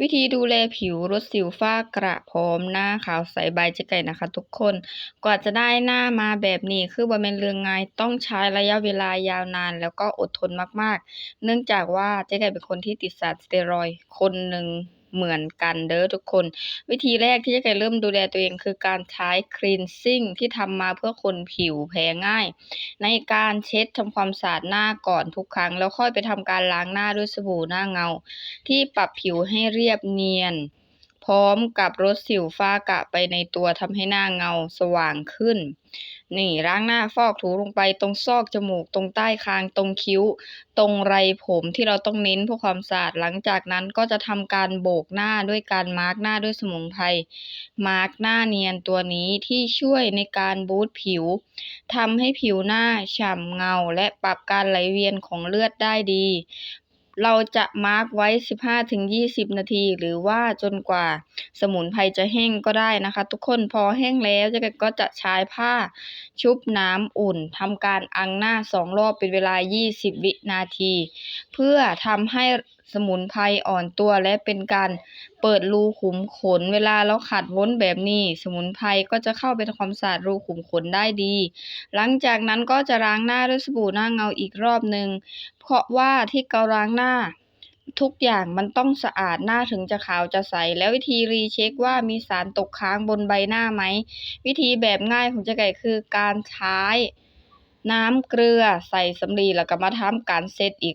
วิธีดูแลผิวลดสิวฝ้ากระพร้อมหน้าขาวใสใบเจ๊ไก่นะคะทุกคน กว่าจะได้หน้ามาแบบนี้คือบ่แม่นเรื่องง่ายต้องใช้ระยะเวลายาวนาน แล้วก็อดทนมากๆ เนื่องจากว่าเจ๊ไก่เป็นคนที่ติดสารสเตียรอยด์คนหนึ่ง เหมือนกันเด้อทุกคน วิธีแรกที่เจ๊ไก่เริ่มดูแลตัวเองคือการใช้ครีนซิ่งที่ทำมาเพื่อคนผิวแพ้ง่าย ในการเช็ดทำความสะอาดหน้าก่อนทุกครั้ง แล้วค่อยไปทำการล้างหน้าด้วยสบู่หน้าเงา ที่ปรับผิวให้เรียบเนียน พร้อมกับลดสิวฝ้ากระไปในตัวทำให้หน้าเงาสว่างขึ้น นี่ล้างหน้าฟอกถูลงไปตรงซอกจมูกตรงใต้คางตรงคิ้ว ตรงไรผมที่เราต้องเน้นเพื่อความสะอาดหลังจากนั้นก็จะทำการโบกหน้าด้วยการมาร์กหน้าด้วยสมุนไพรมาร์กหน้าเนียนตัวนี้ที่ช่วยในการบูตผิวทำให้ผิวหน้าฉ่ำเงาและปรับการไหลเวียนของเลือดได้ดี เราจะมาร์กไว้ 15-20 นาที หรือว่าจนกว่าสมุนไพรจะแห้งก็ได้นะคะ ทุกคนพอแห้งแล้วจ๊ไก่ก็จะใช้ผ้าชุบน้ำอุ่นทำการอังหน้าสองรอบเป็นเวลา 20 วินาที เพื่อทำให้สมุนไพรอ่อนตัวและเป็นการเปิดรูขุมขน เวลาเราขัดวนแบบนี้ สมุนไพรก็จะเข้าไปทำความสะอาดรูขุมขนได้ดี หลังจากนั้นก็จะล้างหน้าด้วยสบู่หน้าเงาอีกรอบหนึ่งเพราะว่าที่เราล้างหน้าทุกอย่างมันต้องสะอาดหน้าถึงจะขาวจะใส แล้ววิธีรีเช็คว่ามีสารตกค้างบนใบหน้าไหม วิธีแบบง่ายของเจ๊ไก่คือการใช้ น้ำเกลือใส่สำลีแล้วก็มาทำการเซตอีก